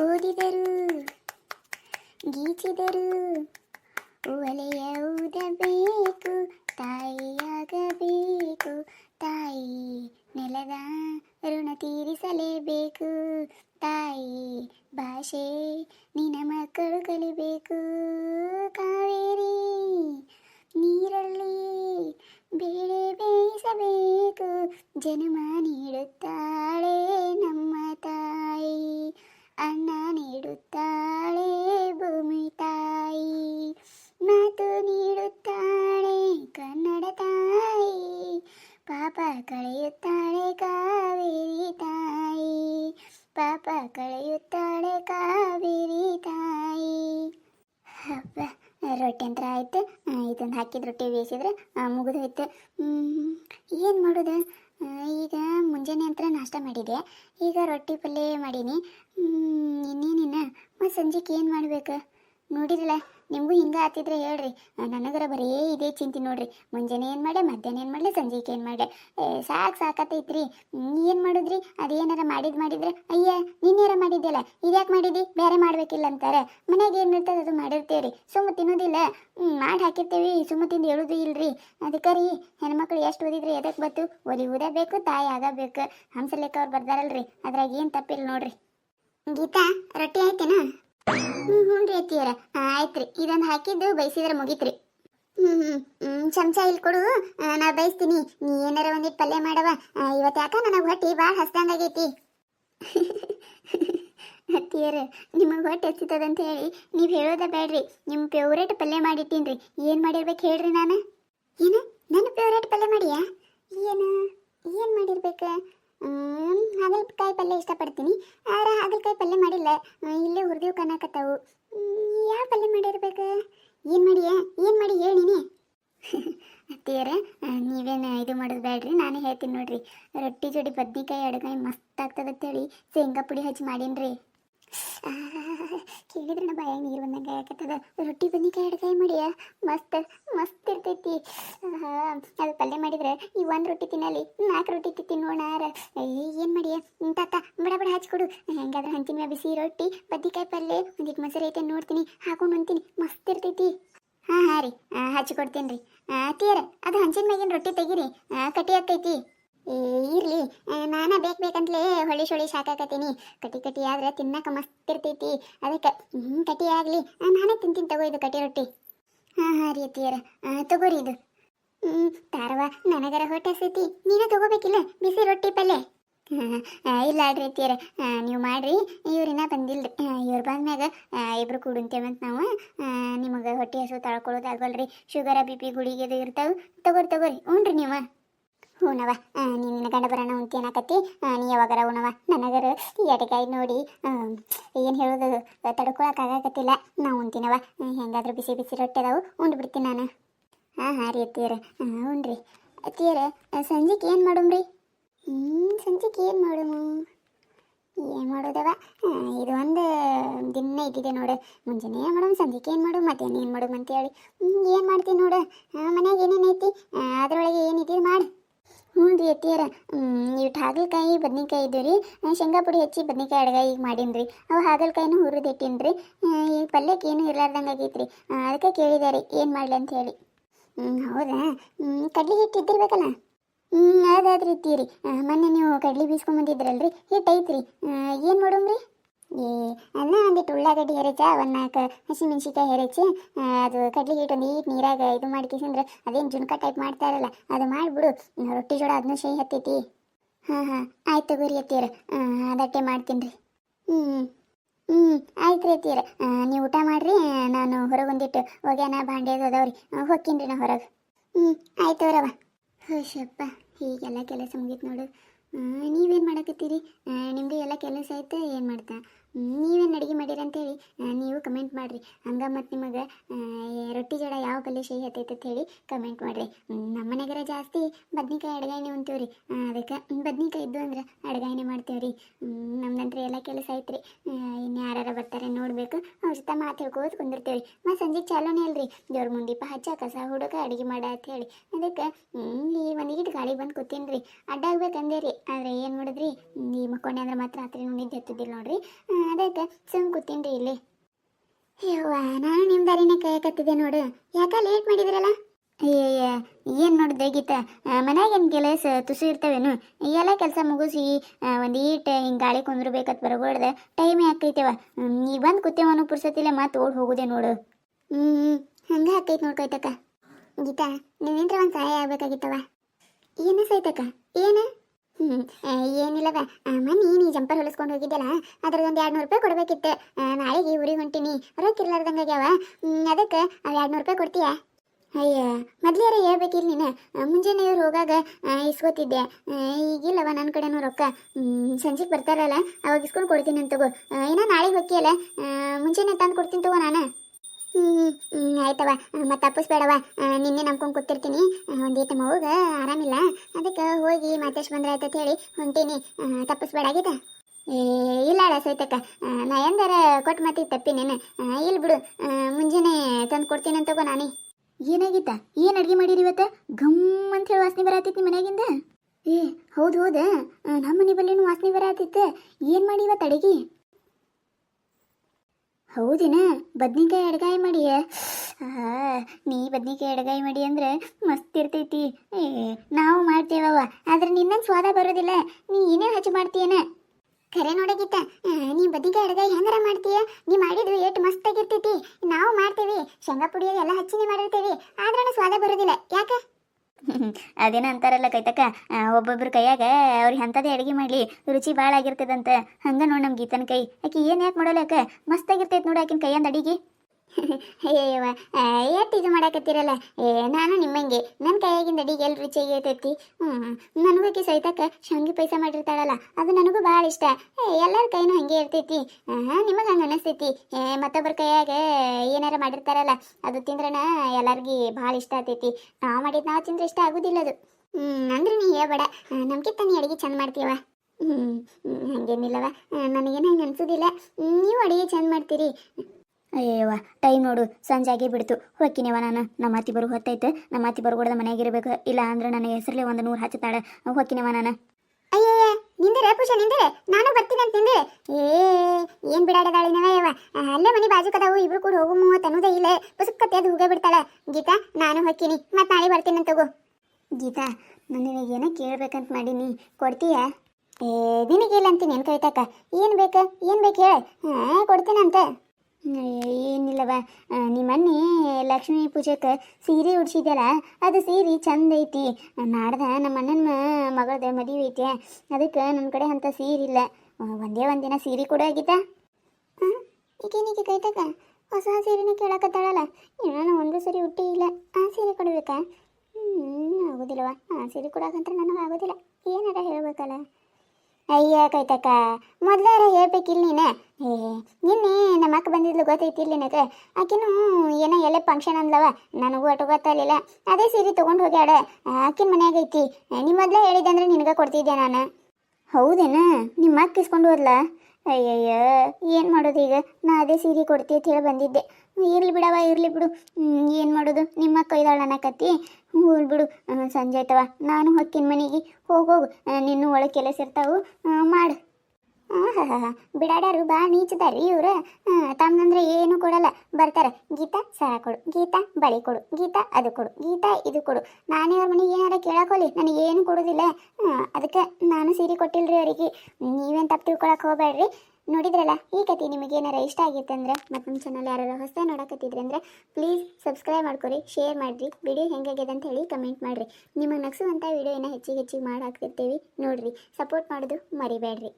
ಓದಿದರು ಗೀಚಿದರು. ಒಲೆಯ ಊದಬೇಕು ತಾಯಿಯಾಗಬೇಕು, ತಾಯಿ ನೆಲದ ಋಣ ತೀರಿಸಲೇಬೇಕು, ತಾಯಿ ಭಾಷೆ ನಿನ್ನ ಮಕ್ಕಳು ಕಲಿಬೇಕು. ಕಾವೇರಿ, ನೀರಲ್ಲಿ ಬೇಳೆ ಬೇಯಿಸಬೇಕು, ಜನ್ಮ ನೀಡುತ್ತಾಳೆ ನಮ್ಮ ತಾಯಿ ಅನ್ನ ನೀಡುತ್ತಾಳೆ ಭೂಮಿ ತಾಯಿ ಮಾತು ನೀಡುತ್ತಾಳೆ ಕನ್ನಡ ತಾಯಿ ಪಾಪ ಕಳೆಯುತ್ತಾಳೆ ಕಾವೇರಿ ತಾಯಿ ಪಾಪ ಕಳೆಯುತ್ತಾಳೆ ಕಾವೇರಿ ತಾಯಿ ಹಬ್ಬ ರೊಟ್ಟಿ ಅಂತ ಆಯ್ತು ಇದೊಂದು ಹಾಕಿದ ರೊಟ್ಟಿ ಬೇಯಿಸಿದ್ರೆ ಮುಗಿದೋಯ್ತು ಏನು ಮಾಡೋದು? ಈಗ ಮುಂಜಾನೆ ಅಂತ ನಾಷ್ಟ ಮಾಡಿದೆ. ಈಗ ರೊಟ್ಟಿ ಪಲ್ಯ ಮಾಡೀನಿ. ಇನ್ನೇನಿನ್ನ ಮತ್ತು ಸಂಜೆಗೆ ಏನು ಮಾಡಬೇಕು? ನೋಡಿರಲ್ಲ ನಿಮಗೂ ಹಿಂಗೆ ಆತಿದ್ರೆ ಹೇಳ್ರಿ. ನನಗರ ಬರೀ ಇದೇ ಚಿಂತೆ ನೋಡ್ರಿ. ಮುಂಜಾನೆ ಏನು ಮಾಡೆ ಮಧ್ಯಾಹ್ನ ಏನು ಮಾಡಲಿ, ಸಂಜೆಗೆ ಏನು ಮಾಡೆ ಸಾಕು ಸಾಕತ್ತೈತ್ರಿ ಏನು ಮಾಡಿದ್ರಿ? ಅದೇನಾರ ಮಾಡಿದ್ ಮಾಡಿದ್ರೆ, ಅಯ್ಯ ನೀನೇರ ಮಾಡಿದ್ಯಲ್ಲ? ಇದ್ಯಾಕೆ ಮಾಡಿದಿ? ಬೇರೆ ಮಾಡಬೇಕಿಲ್ಲ ಅಂತಾರೆ ಮನೆಗೆ ಏನು ಇರ್ತದೆ ಅದು ಮಾಡಿರ್ತೀವಿ ಸುಮ್ಮ ತಿನ್ನೋದಿಲ್ಲ. ಮಾಡಿ ಹಾಕಿರ್ತೀವಿ. ಸುಮ್ಮ ತಿಂದು ಹೇಳೋದು ಇಲ್ರಿ. ಅದಕ್ಕೆ ರೀ, ಹೆಣ್ಮಕ್ಳು ಎಷ್ಟು ಓದಿದ್ರಿ ಎದಕ್ಕೆ ಬತ್ತು? ಓದಿ ಓದಬೇಕು ತಾಯಿ ಆಗಬೇಕು ಹಂಸಲೇಖ ಅವ್ರು ಬರ್ದಾರಲ್ರಿ. ಅದ್ರಾಗ ಏನು ತಪ್ಪಿಲ್ಲ ನೋಡ್ರಿ. ಗೀತಾ, ರೊಟ್ಟಿ ಆಯ್ತೇನಾ? ಹ್ಞೂ ಹ್ಞೂ ರೀ ಅತ್ತಿಯರ ಆಯ್ತು ರೀ ಹಾಕಿದ್ದು ಬೈಸಿದ್ರೆ ಮುಗೀತ್ರಿ. ಹ್ಮ್ ಹ್ಞೂ ಚಮಚ ಇಲ್ಲಿ ಕೊಡು. ನಾ ಬಯಸ್ತೀನಿ ನೀ ಏನಾರ ಒಂದಿಟ್ಟು ಪಲ್ಯ ಮಾಡವ. ಇವತ್ತು ಯಾಕ ನನಗೆ ಹೊಟ್ಟಿ ಭಾಳ ಹಸ್ದಂಗಾಗೈತಿ ಅತ್ತಿಯರ ನಿಮಗೆ ಹೊಟ್ಟೆ ಹಚ್ಚಿತದಂತ ಹೇಳಿ ನೀವು ಹೇಳೋದ ಬೇಡ್ರಿ. ನಿಮ್ಮ ಫೇವ್ರೇಟ್ ಪಲ್ಯ ಮಾಡಿಟ್ಟೀನಿ ರೀ ಏನು ಮಾಡಿರ್ಬೇಕು ಹೇಳ್ರಿ ನಾನು? ಏನು? ನನ್ನ ಫೇವ್ರೇಟ್ ಪಲ್ಯ ಮಾಡಿಯಾ? ಏನು? ಏನು ಮಾಡಿರ್ಬೇಕು? ಹ್ಮ್, ಹಾಗಲಕಾಯಿ ಪಲ್ಯ ಇಷ್ಟಪಡ್ತೀನಿ. ಹಾಗಲಕಾಯಿ ಪಲ್ಯ ಮಾಡಿಲ್ಲ. ಇಲ್ಲೇ ಹುರಿದೇವು ಕಣಕತ್ತಾವು ಯಾವ ಪಲ್ಯ ಮಾಡಿರ್ಬೇಕು? ಏನು ಮಾಡಿ ಏನು ಮಾಡಿ ಹೇಳಿ ನೀನೇ ಅತ್ತಿಯರ ನೀವೇನು ಇದು ಮಾಡೋದು ಬೇಡ್ರಿ ನಾನೇ ಹೇಳ್ತೀನಿ ನೋಡ್ರಿ. ರೊಟ್ಟಿ ಜೋಡಿ ಬದ್ನಿಕಾಯಿ ಅಡಗಾಯಿ ಮಸ್ತ್ ಆಗ್ತದೆ ಅಂತೇಳಿ ಶೇಂಗಾ ಪುಡಿ ಹಚ್ಚಿ ಮಾಡೀನಿ ಆ, ಕೇಳಿದ್ರೆ ಬಾಯಾಗ ನೀರು ಬಂದಂಗೆ ಆಗತ್ತದ ರೊಟ್ಟಿ ಬದ್ನಿಕಾಯಿ ಅಡಗಾಯಿ ಮಾಡಿಯ? ಮಸ್ತ್ ಮಸ್ತ್ ಇರ್ತೈತಿ. ಅದು ಪಲ್ಯ ಮಾಡಿದ್ರೆ ಈ ಒಂದು ರೊಟ್ಟಿ ತಿನ್ನಲಿ, ನಾಲ್ಕು ರೊಟ್ಟಿ ತಿನ್ನೋಣ ಏನು ಮಾಡಿಯ? ತಾತ, ಬಡ ಬಡ ಹಚ್ಕೊಡು. ಹೆಂಗಾದ್ರೆ ಹಂಚಿನ ಬಿಸಿ ರೊಟ್ಟಿ, ಬದ್ನಿಕಾಯಿ ಪಲ್ಯ ಒಂದಿಟ್ಟು ಮೊಸರು ಐತೆ ನೋಡ್ತೀನಿ, ಹಾಕೊಂಡು ಉಣ್ತೀನಿ. ಮಸ್ತ್ ಇರ್ತೈತಿ. ಹಾಂ ಹಾಂ ರೀ. ಹಚ್ಕೊಡ್ತೀನಿ ರೀ ತೀರ ಅದು ಹಂಚಿನ ಮ್ಯಾಗಿನ ರೊಟ್ಟಿ ತೆಗೀರಿ. ಕಟ್ಟಿ ಆಗ್ತೈತಿ. ಇರ್ಲಿ. ನಾನ ಬೇಕು ಬೇಕಂತಲೇ ಹೊಳಿ ಶೊಳಿ ಸಾಕಾಕತ್ತೀನಿ. ಕಟಿ ಕಟಿ ಆದ್ರೆ ತಿನ್ನಕ ಮಸ್ತ್ ಇರ್ತೈತಿ. ಅದಕ್ಕೆ ಹ್ಞೂ ಕಟಿ ಆಗಲಿ. ನಾನೇ ತಿಂತೀನಿ ತಗೋ ಇದು ಕಟಿ ರೊಟ್ಟಿ. ಹಾಂ ಹಾಂ ರೀ ಅತ್ತಿಯರ. ತಗೋರಿ ಇದು. ಹ್ಞೂ ತಾರವ ನನಗರ ಹೊಟ್ಟೆ ಸೈತಿ ನೀನು ತಗೋಬೇಕಿಲ್ಲ? ಬಿಸಿ ರೊಟ್ಟಿ ಪಲ್ಯ. ಇಲ್ಲ ಅಲ್ರಿ ಅತ್ತಿಯರ. ನೀವು ಮಾಡ್ರಿ. ಇವ್ರಿನ್ನ ಬಂದಿಲ್ರಿ. ಇವ್ರು ಬಂದ್ಮ್ಯಾಗ ಇಬ್ರು ಅಂತ ನಾವು ನಿಮಗೆ ಹೊಟ್ಟೆ ಹಸು ತಳ್ಕೊಳ್ಳೋದು ಆಗಲ್ರಿ ಶುಗರ, ಬಿ ಪಿ, ಗುಳಿಗೆ ಇರ್ತಾವೆ. ತಗೋರಿ ತಗೋರಿ. ಹ್ಞೂ ನೀವು. ಹೂನವ ನಿನ್ನ ಗಂಡ ಬರೋಣ ಅನ್ನಕತ್ತಿ ನೀ ಯಾವಾಗರ ಹೂನವ ನನಗರ ಎಡಗಾಯಿ ನೋಡಿ ಏನು ಹೇಳೋದು ತಡ್ಕೊಳಕ್ಕಾಗಕತ್ತಿಲ್ಲ ನಾ ಉಣ್ತೀನವ ಹೆಂಗಾದ್ರೂ ಬಿಸಿ ಬಿಸಿ ರೊಟ್ಟಿ ಅದಾವು ಉಂಡ್ಬಿಡ್ತೀನಿ ನಾನು. ಹಾಂ ಹಾಂ ರೀ ಅತ್ತಿಯರ. ಹ್ಞೂ ರೀ ಅತ್ತಿಯರ ಸಂಜೆಗೆ ಏನು ಮಾಡೋಮ್ರಿ ಹ್ಞೂ ಸಂಜೆಗೆ ಏನು ಮಾಡೋನು ಏನು ಮಾಡೋದವ ಇದು ಒಂದು ದಿನ ಇದ್ದಿದೆ ನೋಡು. ಮುಂಜಾನೆ ಏನು ಮಾಡೋದು ಸಂಜೆಗೆ ಏನು ಮಾಡು ಮಧ್ಯಾಹ್ನ ಏನು ಮಾಡೋದು ಅಂತೇಳಿ. ಏನು ಮಾಡ್ತೀನಿ ನೋಡು? ಮನ್ಯಾಗ ಏನೇನು ಐತಿ? ಆ, ಅದ್ರೊಳಗೆ ಏನಿದೆ ಮಾಡು. ಹ್ಞೂ ರೀ ಅತ್ತಿಯರ ಇವು ಹಾಗಲಕಾಯಿ, ಬದ್ನಿಕಾಯಿ ಇದ್ದೀವಿ ರೀ ಶೇಂಗಾ ಪುಡಿ ಹಚ್ಚಿ ಬದ್ನಿಕಾಯಿ ಅಡ್ಗಾಯಿ ಈಗ ಮಾಡೀನಿ ರೀ ಅವು ಹಾಗಲಕಾಯಿನೂ ಹುರಿದು ಇಟ್ಟೀನಿ ರೀ ಈ ಪಲ್ಯಕ್ಕೆ ಏನು ಇರ್ಲಾರ್ದಂಗೆ ಆಗೈತೆ ರೀ ಅದಕ್ಕೆ ಕೇಳಿದೆ ರೀ ಏನು ಮಾಡಲಿ ಅಂತ ಹೇಳಿ. ಹ್ಞೂ ಹೌದಾ? ಕಡ್ಲಿ ಹಿಟ್ಟು ಇದ್ದಿರ್ಬೇಕಲ್ಲ? ಹ್ಞೂ ಅದಾದ್ರಿ ಇತ್ತೀರಿ ಮೊನ್ನೆ ನೀವು ಕಡ್ಲಿ ಬೀಸ್ಕೊಂಬಂದಿದ್ರಲ್ರಿ? ಹಿಟ್ಟು ಐತ್ರಿ. ಏನು ಮಾಡೋಮ್ರಿ? ಏ, ಅನ್ನ ಒಂದಿಟ್ಟು ಉಳ್ಳಾಗಡ್ಡಿ ಹೆರಚ, ಒಂದು ನಾಲ್ಕು ಹಸಿಮೆಣ್ಸಿಕಾಯಿ ಹೆರಚಿ ಅದು ಕಡ್ಲಿ ಹಿಟ್ಟು ಒಂದು ಈಟ್ ನೀರಾಗ ಇದು ಮಾಡ್ಕಿಸಂದ್ರೆ ಅದೇನು ಜುನ್ಕ ಟೈಪ್ ಮಾಡ್ತಾರಲ್ಲ, ಅದು ಮಾಡಿಬಿಡು. ರೊಟ್ಟಿ ಜೋಡ ಅದನ್ನೂ ಶೈ ಹತ್ತೈತಿ. ಹಾಂ ಹಾಂ, ಆಯ್ತು ತಗೋರಿ ಅತ್ತೀರ ಅದಟ್ಟೆ ಮಾಡ್ತೀನಿ ರೀ. ಹ್ಞೂ ಹ್ಞೂ ಆಯ್ತು ರೀ ಅತ್ತೀರ ನೀವು ಊಟ ಮಾಡಿರಿ ನಾನು ಹೊರಗೆ ಒಂದಿಟ್ಟು ಹೋಗ್ಯಾನ ಭಾಂಡೆ ಅದು ಅದಾವ್ರಿ. ಹೋಗ್ತೀನಿ ರೀ ನಾ ಹೊರಗೆ. ಹ್ಞೂ ಆಯ್ತು ಅವರವ ಹುಷಪ್ಪ, ಹೀಗೆಲ್ಲ ಕೆಲಸ ಮುಗೀತು ನೋಡು. ನೀವೇನು ಮಾಡಕತ್ತೀರಿ? ನಿಮ್ಮದು ಎಲ್ಲ ಕೆಲಸ ಐತೆ ಏನು ಮಾಡ್ತಾ? ನೀವೇನು ಅಡುಗೆ ಮಾಡಿರಿ ಅಂತೇಳಿ ನೀವು ಕಮೆಂಟ್ ಮಾಡಿರಿ. ಹಂಗೆ ಮತ್ತು ನಿಮಗೆ ರೊಟ್ಟಿ ಜೋಳ ಯಾವ ಪಲ್ಯ ಶೈ ಹತ್ತೈತೆ ಅಂತ ಹೇಳಿ ಕಮೆಂಟ್ ಮಾಡಿರಿ. ನಮ್ಮ ಮನೆಗಾರ ಜಾಸ್ತಿ ಬದ್ನಿಕಾಯಿ ಅಡ್ಗಾಯಿನೇ ಉಣ್ತೀವಿ ರೀ ಅದಕ್ಕೆ ಬದ್ನಿಕಾಯಿ ಇದ್ದು ಅಂದ್ರೆ ಅಡ್ಗಾಯಿನೇ ಮಾಡ್ತೀವಿ ರೀ ನಮ್ದಂತ್ರ ಎಲ್ಲ ಕೆಲಸ ಐತೆ ರೀ ಇನ್ನು ಯಾರು ಬರ್ತಾರೆ ನೋಡಬೇಕು, ಅವ್ರ ಜೊತೆ ಮಾತು ಹೇಳ್ಕೋತ ಕುಂದಿರ್ತೀವಿ ಮತ್ತು ಸಂಜೆ ಚಾಲೋನೇ ಅಲ್ರಿ ದೇವ್ರ ಮುಂದೀಪ ಹಚ್ಚ ಕಸ ಹುಡುಕ ಅಡುಗೆ ಮಾಡ ಅಂತ ಹೇಳಿ. ಅದಕ್ಕೆ ಈ ಒಂದಿಗಿಟ್ಟು ಗಾಳಿ ಬಂದು ಕೂತೀನಿ ರೀ ಅಡ್ಡಾಗ್ಬೇಕಂದೆ ರೀ ಆದರೆ ಏನು ಮಾಡಿದ್ರಿ? ಈ ಮಕ್ಕೊಂಡೆ ಅಂದ್ರೆ ಮಾತ್ರ ರಾತ್ರಿ ನಿದ್ದೆ ಹತ್ತಿದ್ದಿಲ್ಲ ನೋಡ್ರಿ. ಅದಕ್ಕೆ ಸುಮ್ ಕೂತೀನ್ರಿ ಇಲ್ಲಿ. ಯವ್ವ, ನಾನು ನಿಮ್ಮ ದಾರಿನೇ ಕಾಯಕತ್ತಿದೆ ನೋಡು. ಯಾಕ ಲೇಟ್ ಮಾಡಿದ್ರಲ್ಲ? ಅಯ್ಯಯ್ಯ, ಏನು ನೋಡಿದೆ ಗೀತ? ಮನ್ಯಾಗ ಏನು ಕೆಲಸ ತುಸು ಇರ್ತವೇನು? ಎಲ್ಲ ಕೆಲಸ ಮುಗಿಸಿ ಒಂದು ಈಟ್, ಹಿಂಗೆ ಗಾಳಿ ಕುಂದ್ರಬೇಕತ್ ಬರಬಾರ್ದ ಟೈಮ್ ಹಾಕೈತೇವ ನೀ ಬಂದು ಕೂತೇವನು ಪುರ್ಸತಿಲ್ಲ ಮತ್ತೆ ಓಡ್ ಹೋಗುದೆ ನೋಡು. ಹ್ಞೂ ಹಂಗೆ ಹಾಕೈತ್ ನೋಡ್ಕೈತಕ್ಕ ಗೀತಾ ನಿನ್ನಿಂತ್ರ ಒಂದು ಸಹಾಯ ಆಗ್ಬೇಕಾಗಿತ್ತವ ಏನು ಸೈತಕ್ಕ? ಏನು? ಹ್ಞೂ ಏನಿಲ್ಲವ. ಮನಿ ನೀ ಜಂಪರ್ ಹೊಲಿಸ್ಕೊಂಡು ಹೋಗಿದ್ದಲ್ಲ ಅದ್ರದ್ದೊಂದು ಎರಡು ನೂರು ರೂಪಾಯಿ ಕೊಡಬೇಕಿತ್ತು. ನಾಳೆಗೆ ಊರಿಗೆ ಹೊಂಟಿನಿ. ರೊಕ್ಕ ಇರ್ಲಾರ್ದಂಗೆ ಆಗ್ಯಾವ. ಅದಕ್ಕೆ ಎರಡು ನೂರು ರೂಪಾಯಿ ಕೊಡ್ತೀಯಾ? ಅಯ್ಯ ಮೊದ್ಲಾರ ಹೇಳ್ಬೇಕಿಲ್ಲ ನೀನು. ಮುಂಜಾನೆ ಇವ್ರು ಹೋಗಾಗ ಇಸ್ಕೊತಿದ್ದೆ. ಈಗಿಲ್ಲವ ನನ್ನ ಕಡೆನೂ ರೊಕ್ಕ. ಸಂಜೆಗೆ ಬರ್ತಾರಲ್ಲ ಅವಾಗ ಇಸ್ಕೊಂಡು ಕೊಡ್ತೀನಿ ಅಂತ ತಗೋ ಏನೋ ನಾಳೆಗೆ ಹೊಕ್ಕಿಯಲ್ಲ ಆ, ಮುಂಚೆನೆ ತಂದು ಕೊಡ್ತೀನಿ ತಗೋ ನಾನು. ಹ್ಞೂ ಹ್ಞೂ ಆಯ್ತವ ಮತ್ತೆ ತಪ್ಪಿಸ್ಬೇಡವ ನಿನ್ನೆ ನಂಬ್ಕೊಂಡು ಕೂತಿರ್ತೀನಿ. ಒಂದೀಟ ಮಗುಗ ಆರಾಮಿಲ್ಲ. ಅದಕ್ಕೆ ಹೋಗಿ ಮಾತೇಶ್ ಬಂದ್ರೆ ಆಯ್ತಂತ ಹೇಳಿ ಹೊಂಟೀನಿ. ತಪ್ಪಿಸ್ಬೇಡಾಗಿದೆ ಏ, ಇಲ್ಲ ಸೈತಕ್ಕ. ನಾ ಎಂದಾರ ಕೊಟ್ಟು ಮಾತಿ ತಪ್ಪಿನೇನು? ಇಲ್ಲಿ ಬಿಡು. ಮುಂಜಾನೆ ತಂದು ಕೊಡ್ತೀನಿ ಅಂತ ನಾನೇ. ಏನಾಗಿತ್ತ? ಏನು ಅಡುಗೆ ಮಾಡಿರಿ ಇವತ್ತು? ಘಮ್ ಅಂತ ಹೇಳಿ ವಾಸನೆ ಬರತ್ತೈತಿ ಮನೆಯಾಗಿಂದ? ಏ, ಹೌದು, ಹೌದಾ. ನಮ್ಮ ಮನೆ ಬಲ್ಲಿನೂ ವಾಸನೆ ಬರತ್ತೈತೆ. ಏನು ಮಾಡಿ ಇವತ್ತು ಅಡುಗೆ? ಹೌದಿನ? ಬದ್ನಿಕಾಯಿ ಎಡಗಾಯಿ ಮಾಡಿ ಆ, ನೀ ಬದ್ನಿಕಾಯಿ ಎಡಗಾಯಿ ಮಾಡಿ ಅಂದ್ರೆ ಮಸ್ತ್ ಇರ್ತೈತಿ. ನಾವು ಮಾಡ್ತೇವವ ಆದ್ರೆ ನಿನ್ನ ಸ್ವಾದ ಬರೋದಿಲ್ಲ. ನೀ ಏನೇ ಹಚ್ಚಿ ಮಾಡ್ತೀಯನ? ಖರೆ ನೋಡಗಿತ್ತ ನೀ ಬದ್ನಿಕಾಯಿ ಎಡಗಾಯಿ ಹೆಂಗಾರ ಮಾಡ್ತೀಯ? ನೀ ಮಾಡಿದ್ರು ಎಷ್ಟು ಮಸ್ತ್ ಆಗಿರ್ತೈತಿ ನಾವು ಮಾಡ್ತೇವಿ. ಶೇಂಗಾ ಪುಡಿಯಲ್ಲಿ ಎಲ್ಲ ಹಚ್ಚಿನೇ ಮಾಡಿರ್ತೇವಿ. ಆದ್ರೂ ಸ್ವಾದ ಬರೋದಿಲ್ಲ. ಯಾಕೆ? ಅದೇನ ಅಂತಾರಲ್ಲ ಕೈತಕ್ಕ ಒಬ್ಬೊಬ್ರ ಕೈಯಾಗ ಅವ್ರಿಗೆ ಅಂಥದ್ದೇ ಅಡುಗೆ ಮಾಡಲಿ, ರುಚಿ ಭಾಳ ಆಗಿರ್ತದಂತ. ಹಂಗ ನೋಡಿ ನಮ್ಮ ಗೀತನ ಕೈ. ಆಕಿ ಏನು ಯಾಕೆ ಮಾಡೋಲ್ಲ ಯಾಕೆ ಮಸ್ತಾಗಿರ್ತೈತೆ ನೋಡಿ ಆಕಿನ ಕೈಯಂದ ಅಡಿಗೆ. ಅಯ್ಯವ್ವ ಏಟ್ ಇದು ಮಾಡಾಕತ್ತೀರಲ್ಲ? ಏ ನಾನು ನಿಮ್ಮಂಗೆ. ನನ್ನ ಕೈಯಾಗಿಂದ ಅಡಿಗೆ ಎಲ್ಲಿ ರುಚಿಯಾಗಿ ಇರ್ತೈತಿ ಹ್ಞೂ ನನಗೂ ಸೈತಕ್ಕ ಶಂಗಿ ಪೈಸ ಮಾಡಿರ್ತಾಳಲ್ಲ ಅದು ನನಗೂ ಭಾಳ ಇಷ್ಟ. ಎಲ್ಲರ ಕೈನೂ ಹಂಗೆ ಇರ್ತೈತಿ. ನಿಮಗೆ ಹಂಗೆ ಅನಿಸ್ತೈತಿ. ಏ, ಮತ್ತೊಬ್ಬರ ಕೈಯಾಗ ಏನಾರ ಮಾಡಿರ್ತಾರಲ್ಲ ಅದು ತಿಂದ್ರನ ಎಲ್ಲರಿಗೂ ಭಾಳ ಇಷ್ಟ ಆಗ್ತೈತಿ ನಾವು ಮಾಡಿದ್ದು ನಾವು ತಿಂದ್ರೆ ಇಷ್ಟ ಆಗೋದಿಲ್ಲ ಅದು. ಹ್ಞೂ ಅಂದ್ರೆ ನೀ ಹೇಳ್ಬೇಡ. ನಮ್ಗಿಂತ ನೀ ಅಡುಗೆ ಚಂದ ಮಾಡ್ತೀವ ಹ್ಞೂ ಹಂಗೇನಿಲ್ಲವ ನನಗೇನು ಹಂಗೆ ಅನಿಸೋದಿಲ್ಲ. ನೀವು ಅಡುಗೆ ಚಂದ ಮಾಡ್ತೀರಿ. ಅಯ್ಯವ್ವ ಟೈಮ್ ನೋಡು, ಸಂಜೆ ಆಗಿ ಬಿಡ್ತು. ಹೊಕ್ಕಿನವ ನಾನು. ನಮ್ಮ ಅತ್ತಿ ಬರು ಹೊತ್ತೈತೆ ನಮ್ಮ ಅತ್ತಿ ಮನೆಗೆ ಇರಬೇಕು ಇಲ್ಲ ಅಂದ್ರೆ ನನ್ನ ಹೆಸರಲ್ಲೇ ಒಂದು ನೂರು ಹಚ್ಚುತ್ತಾಳೆ. ಹೊಕ್ಕಿನವ ನಾನು. ಅಯ್ಯಯ್ಯ, ನಿಂದರೆ, ಪೂಜಾ, ನಿಂದರೆ. ನಾನು ಬರ್ತೀನಿ ಅಂತ ನಿಂದೆ ಏ, ಏನ್ ಬಿಡಾಡದಾಳಿನವ ಯವ್ವ ಅಲ್ಲೇ ಮನೆ ಬಾಜು ಕದಾವು, ಇಬ್ರು ಕೂಡ ಹೋಗು, ಮೂವತ್ತ ಅನ್ನೋದೇ ಇಲ್ಲ. ಪುಸ್ತಕತ್ತೆ ಅದು ಹೋಗೇ ಬಿಡ್ತಾಳೆ. ಗೀತಾ, ನಾನು ಹೊಕ್ಕಿನಿ ಮತ್ತೆ ನಾಳೆ ಬರ್ತೀನಿ ಅಂತ ತಗೋ. ಗೀತಾ, ನಾನು ಏನೋ ಕೇಳ್ಬೇಕಂತ ಮಾಡೀನಿ. ಕೊಡ್ತೀಯಾ? ಏ ದಿನಗಿಲ್ಲ ಅಂತೀನಿ ಏನು ಕವಿತಾಕ ಏನು ಬೇಕು? ಏನು ಬೇಕು ಹೇಳ. ಹಾಂ, ಕೊಡ್ತೀನಂತ. ಏನಿಲ್ಲವ. ನಿಮ್ಮ ಮೊನ್ನೆ ಲಕ್ಷ್ಮೀ ಪೂಜೆಗೆ ಸೀರೆ ಉಡ್ಸಿದ್ಯಲ್ಲ, ಅದು ಸೀರೆ ಚಂದ ಐತಿ. ನಾಡ್ದ ನಮ್ಮ ಅಣ್ಣನ ಮಗಳದ ಮದುವೆ ಐತೆ. ಅದಕ್ಕೆ ನನ್ನ ಕಡೆ ಅಂಥ ಸೀರೆ ಇಲ್ಲ. ಒಂದೇ ಒಂದಿನ ಸೀರೆ ಕೂಡ ಹಾಂ ಈಗೇನಿಗೆ ಕೈತಕ್ಕ? ಹೊಸ ಸೀರೆನೇ ಕೇಳಕತ್ತಾಳಲ್ಲ. ನಾನು ಒಂದು ಸರಿ ಹುಟ್ಟಿ ಇಲ್ಲ. ಆ ಸೀರೆ ಕೊಡಬೇಕಾ? ಹ್ಞೂ ಆಗೋದಿಲ್ಲವ. ಆ ಸೀರೆ ಕೊಡೋಕಂತ ನನಗೆ ಆಗೋದಿಲ್ಲ. ಏನಾರ ಹೇಳ್ಬೇಕಲ್ಲ. ಅಯ್ಯ ಕೈತಕ್ಕ ಮೊದ್ಲಾರ ಹೇಳ್ಬೇಕಿಲ್ಲ ನೀನು. ಏ, ನಿನ್ನೆ ನಮ್ಮ ಅಕ್ಕ ಬಂದಿದ್ಲು, ಗೊತ್ತೈತಿಲ್ಲ ನಿನಗೆ? ಆಕಿನೂ ಏನೋ ಎಲೆ ಫಂಕ್ಷನ್ ಅಂದ್ಲವ. ನನಗೂ ಅಟು ಗೊತ್ತಲಿಲ್ಲ ಅದೇ ಸೀರೆ ತೊಗೊಂಡು ಹೋಗ್ಯಾಡ ಆಕಿನ ಮನ್ಯಾಗ ಐತಿ. ನೀ ಮೊದಲೇ ಹೇಳಿದಂದ್ರೆ ನಿನಗೆ ಕೊಡ್ತಿದ್ದೆ ನಾನು. ಹೌದೇನ? ನಿಮ್ಮ ಅಕ್ಕ ಇಸ್ಕೊಂಡು ಹೋದ್ಲ? ಅಯ್ಯಯ್ಯ, ಏನು ಮಾಡೋದು ಈಗ? ನಾ ಅದೇ ಸೀರೆ ಕೊಡ್ತಿ ಅಂತ ಹೇಳಿ ಬಂದಿದ್ದೆ. ಇರ್ಲಿ ಬಿಡವ ಇರಲಿ ಬಿಡು. ಏನು ಮಾಡೋದು? ನಿಮ್ಮ ಇದ್ದಾಳ ಅನ್ನಕತ್ತಿ ಹೋಲ್ ಬಿಡು. ಸಂಜೆ ಆಯ್ತವ ನಾನು ಹೊಕ್ಕಿನ ಮನೆಗೆ ಹೋಗೋಗು ನಿನ್ನೂ ಒಳಗೆ ಕೆಲಸ ಇರ್ತಾವು. ಮಾಡು. ಬಿಡಾಡ್ಯಾರು, ಬಾ, ನೀಚದಾರಿ ಇವ್ರು. ತಮ್ಮಂದ್ರೆ ಏನು ಕೊಡಲ್ಲ. ಬರ್ತಾರೆ. ಗೀತಾ, ಸರ ಕೊಡು. ಗೀತಾ, ಬಳಿ ಕೊಡು. ಗೀತಾ, ಅದು ಕೊಡು. ಗೀತಾ, ಇದು ಕೊಡು. ನಾನೇ ಅವ್ರ ಮನೆಗೆ ಏನಾರ ಕೇಳಾಕೊಳ್ಳಿ ನನಗೆ ಏನು ಕೊಡೋದಿಲ್ಲ. ಅದಕ್ಕೆ ನಾನು ಸೀರೆ ಕೊಟ್ಟಿಲ್ರಿ ಅವರಿಗೆ. ನೀವೇನು ತಪ್ಪು ತಿಳ್ಕೊಳಕ್ಕೆ ಹೋಗ್ಬೇಡ್ರಿ. ನೋಡಿದ್ರಲ್ಲ, ಈ ಕತೆ ನಿಮಗೆ ಏನಾರ ಇಷ್ಟ ಆಗಿತ್ತು ಅಂದ್ರೆ ಮತ್ತು ನಮ್ಮ ಚಾನಲ್ ಯಾರು ಹೊಸ ನೋಡಕತ್ತಿದ್ರೆ ಅಂದ್ರೆ ಪ್ಲೀಸ್ ಸಬ್ಸ್ಕ್ರೈಬ್ ಮಾಡ್ಕೊರಿ ಶೇರ್ ಮಾಡಿರಿ ವಿಡಿಯೋ ಹೆಂಗಾಗ್ಯದ ಅಂತ ಹೇಳಿ ಕಮೆಂಟ್ ಮಾಡಿರಿ. ನಿಮಗೆ ನಗ್ಸುವಂಥ ವಿಡಿಯೋನ ಹೆಚ್ಚಿಗೆ ಹೆಚ್ಚಿಗೆ ಮಾಡಿ ಹಾಕ್ತಿರ್ತೀವಿ. ನೋಡಿರಿ ಸಪೋರ್ಟ್ ಮಾಡೋದು ಮರಿಬೇಡ್ರಿ